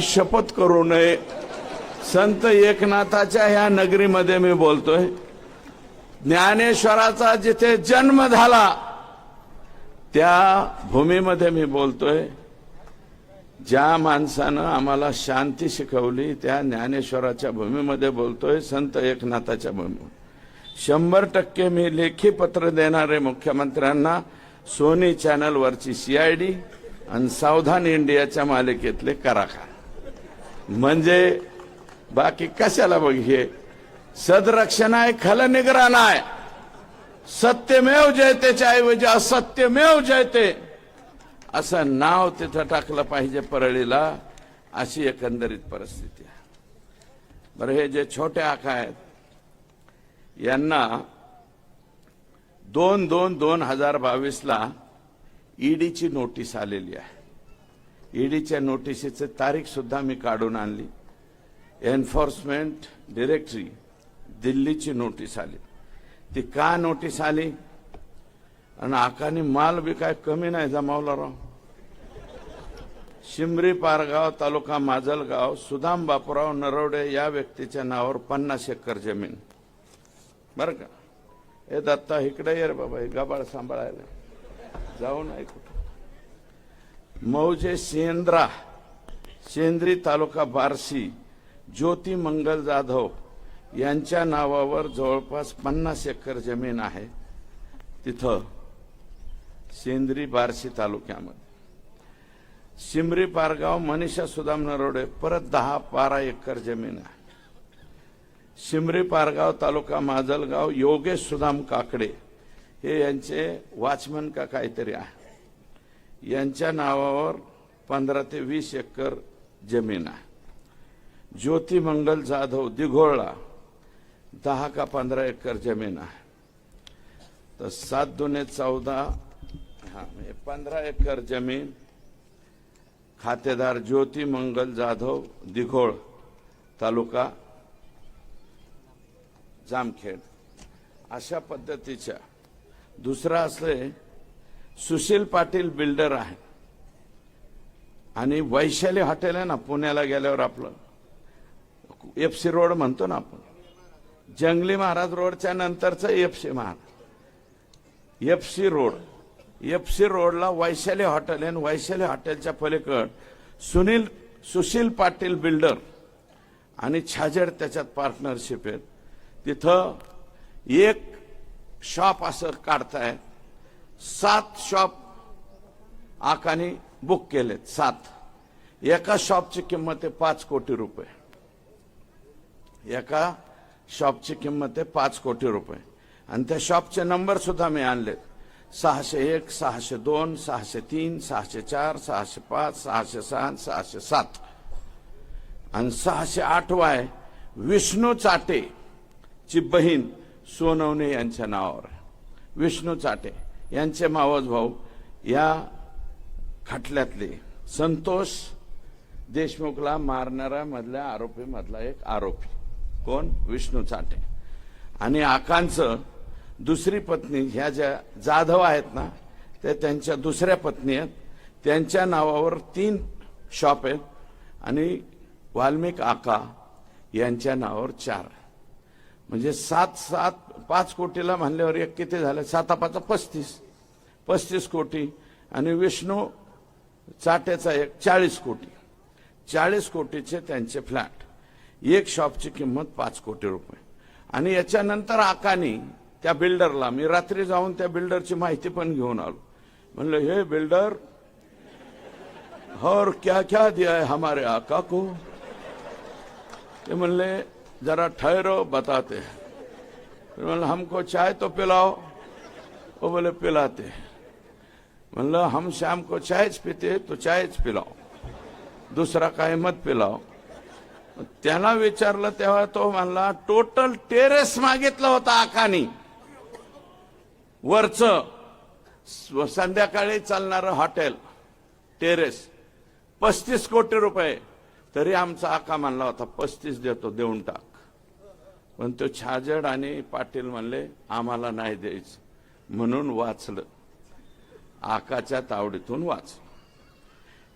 शपथ करू नये. संत एकनाथाच्या ह्या नगरीमध्ये मी बोलतोय. ज्ञानेश्वराचा जिथे जन्म झाला त्या भूमीमध्ये मी बोलतोय. ज्या माणसानं आम्हाला शांती शिकवली त्या ज्ञानेश्वराच्या भूमीमध्ये बोलतोय संत एकनाथाच्या भूमीमध्ये शंभर टक्के मी लेखी पत्र देणारे मुख्यमंत्र्यांना सोनी चॅनलवरची सीआयडी आणि सावधान इंडियाच्या मालिकेतले कराखा म्हणजे बाकी कशाला बघ हे? सदरक्षण आहे खल निगराण आहे. सत्यमेव जयतेच्या ऐवजी असत्यमेव जयते. असं नाव तिथं टाकलं पाहिजे परळीला अशी एकंदरीत परिस्थिती आहे. बरं हे जे छोटे आका आहेत यांना दोन दोन दोन हजार बावीसला ईडीची नोटीस आलेली आहे. ईडीच्या नोटिशीची तारीख सुद्धा मी काढून आणली. एन्फोर्समेंट डिरेक्टरी दिल्लीची नोटीस आली. ती का नोटीस आली? आणि आकाने माल बी काय कमी नाही जमावला राव. शिमरी पारगाव तालुका माजलगाव सुदाम बापूराव नरवडे या व्यक्तीच्या नावावर पन्नास एकर जमीन. बरं का? हे दत्ता इकडे ये रे बाबा हे गबाळ सांभाळायला. जाऊ नाही कुठं. मौजे सेंद्रा सेंद्री तालुका बार्शी ज्योती मंगल जाधव यांच्या नावावर जवळपास पन्नास एकर जमीन आहे. तिथं सेंद्री बार्शी तालुक्यामध्ये. शिमरी पारगाव मनीषा सुदाम नरोडे परत दहा बारा एकर जमीन आहे. शिमरी पारगाव तालुका माजलगाव योगेश सुदाम काकडे हे यांचे वॉचमन का काहीतरी आहे. यांच्या नावावर पंधरा ते वीस एकर जमीन आहे. ज्योती मंगल जाधव दिघोळला दहा का पंधरा एकर जमीन आहे. तर सात दोन्ही चौदा हा म्हणजे पंधरा एकर जमीन खातेदार ज्योती मंगल जाधव दिघोळ तालुका जामखेड. अशा पद्धतीच्या दुसरा असले सुशील पाटील बिल्डर आहे. आणि वैशाली हॉटेल आहे ना पुण्याला गेल्यावर आपलं. एफ सी रोड म्हणतो ना आपण. जंगली महाराज रोडच्या नंतरचं F C Maharaj. F C road. F C रोडला वैशाली हॉटेल आहे आणि वैशाली हॉटेलच्या पलीकड सुनील सुशील पाटील बिल्डर आणि छाजेड त्याच्यात पार्टनरशिप आहेत. तिथं एक शॉप असं काढतायत. सात शॉप आकाने बुक केलेत सात. एका शॉपची किंमत आहे पाच कोटी रुपये. एका शॉपची किंमत आहे पाच कोटी रुपये. आणि त्या शॉपचे नंबर सुद्धा मी आणलेत. सहाशे एक सहाशे दोन सहाशे तीन सहाशे चार सहाशे पाच सहाशे सहा सहाशे सात. आणि सहाशे आठवा आहे विष्णू चाटे ची बहीण सोनवणे यांच्या नावावर आहे. विष्णू चाटे. यांचे मावस भाऊ या खटल्यातले. संतोष देशमुखला मारणारा मधल्या आरोपी मधला एक आरोपी. कोण? विष्णू चाटे. आणि आकांचं दुसरी पत्नी ह्या ज्या जाधव आहेत ना त्या त्यांच्या दुसऱ्या पत्नी आहेत. त्यांच्या नावावर तीन शॉप आहेत. आणि वाल्मिक आका यांच्या नावावर चार. म्हणजे सात सात पाच कोटीला म्हणल्यावर एक किती झालं? साता पाच पस्तीस. पस्तीस कोटी. आणि विष्णू चाट्याचा एक चाळीस कोटी. चाळीस कोटीचे त्यांचे फ्लॅट. एक शॉपची किंमत पाच कोटी रुपये. आणि याच्यानंतर आकानी त्या बिल्डरला मी रात्री जाऊन त्या बिल्डरची माहिती पण घेऊन आलो. म्हणलं हे बिल्डर और क्या क्या दिया है हमारे आका को? ते म्हणले जरा ठहरो बताते हैं। फिर म्हणलं हमको चाय तो पिलाओ। वो बोले पिलाते हैं। म्हणलं हम शाम को चायच पिते तो चायच पिलाओ। दुसरा काय मत पिलाओ। त्याला विचारलं तेव्हा तो म्हणला टोटल टेरेस मागितलं होता आकानी। वरच संध्याकाळी चालणारं हॉटेल टेरेस पस्तीस कोटी रुपये. तरी आमचा आका म्हणला होता पस्तीस देतो देऊन टाक. पण तो छाजड आणि पाटील म्हणले आम्हाला नाही द्यायचं. म्हणून वाचलं. आकाच्या तावडीतून वाचलं.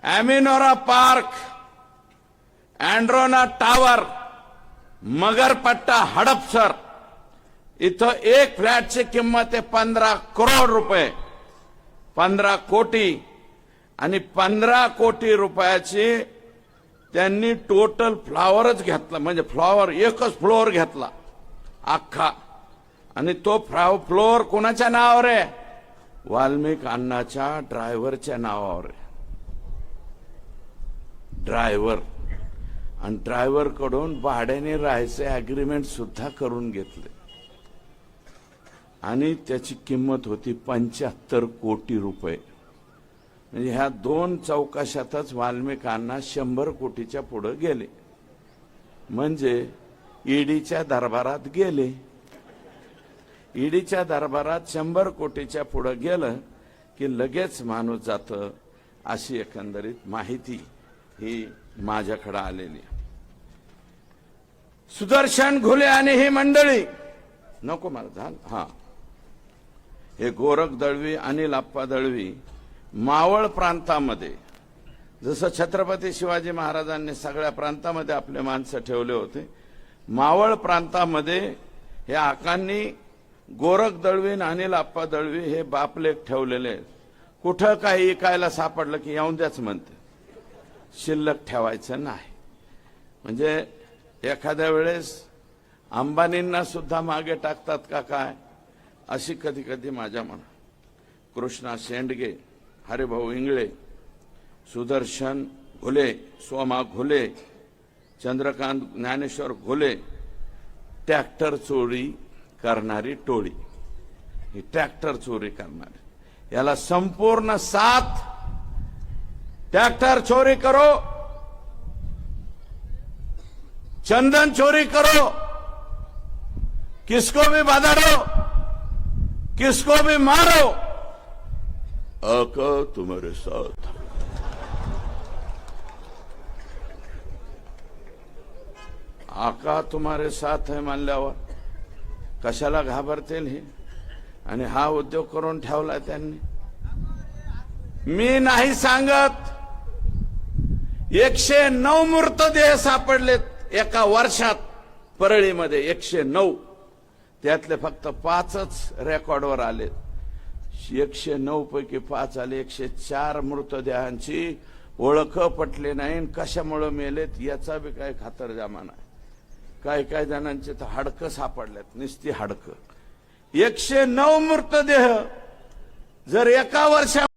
ॲमिनोरा पार्क अँड्रोना टावर मगरपट्टा हडपसर इथं एक फ्लॅटची किंमत आहे पंधरा करोड रुपये. पंधरा कोटी आणि पंधरा कोटी रुपयाची त्यांनी टोटल फ्लॉवरच घेतला. म्हणजे फ्लॉवर एकच फ्लोअर घेतला. अख्खा. आणि तो फ्लाव फ्लोअर कोणाच्या नावावर आहे? वाल्मिक अण्णाच्या ड्रायव्हरच्या नावावर आहे. ड्रायव्हर. आणि ड्रायव्हरकडून भाड्याने राहायचे अग्रीमेंट सुद्धा करून घेतले. आणि त्याची किंमत होती पंच्याहत्तर कोटी रुपये. म्हणजे ह्या दोन चौकाशातच वाल्मिकांना शंभर कोटीच्या पुढे गेले. म्हणजे ईडीच्या दरबारात गेले. ईडीच्या दरबारात शंभर कोटीच्या पुढे गेलं की लगेच माणूस जातं अशी एकंदरीत माहिती ही माझ्याकडे आलेली सुदर्शन घुले आणि ही मंडळी. नको मला झालं? हा. हे गोरख दळवी अनिल आप्पा दळवी मावळ प्रांतामध्ये जसं छत्रपती शिवाजी महाराजांनी सगळ्या प्रांतामध्ये आपले माणसं ठेवले होते मावळ प्रांतामध्ये हे आकांनी गोरख दळवी आणि अनिल आप्पा दळवी हे बापलेख ठेवलेले आहेत. कुठं काही इकायला सापडलं की येऊन द्याच म्हणते. शिल्लक ठेवायचं नाही. म्हणजे एखाद्या वेळेस अंबानींना सुद्धा मागे टाकतात का काय? अशी कधी कधी माझ्या म्हणा कृष्णा शेंडगे हरिभाऊ इंगळे सुदर्शन घुले सोमा घुले चंद्रकांत ज्ञानेश्वर घुले ट्रॅक्टर चोरी करणारी टोळी. ही ट्रॅक्टर चोरी करणारी. याला संपूर्ण साथ ट्रॅक्टर चोरी करो चंदन चोरी करो किसको भी बधाड़ो किसको भी मारो आका तुम्हारे साथ आका तुम्हारे साथ है मानल्यावर कशाला घाबरतील हे आणि हा उद्योग करून ठेवला त्यांनी मी नाही सांगत एकशे नऊ मृतदेह सापडलेत एका वर्षात परळीमध्ये एकशे नऊ त्यातले फक्त पाचच रेकॉर्डवर आलेत एकशे नऊ पैकी पाच आले एकशे चार मृतदेहांची ओळख पटली नाही कशामुळे मेलेत याचा बी काही खातरजामा नाही. काही काही जणांचे तर हाडकं सापडलेत निस्ती हाडकं. एकशे नऊ मृतदेह जर एका वर्षा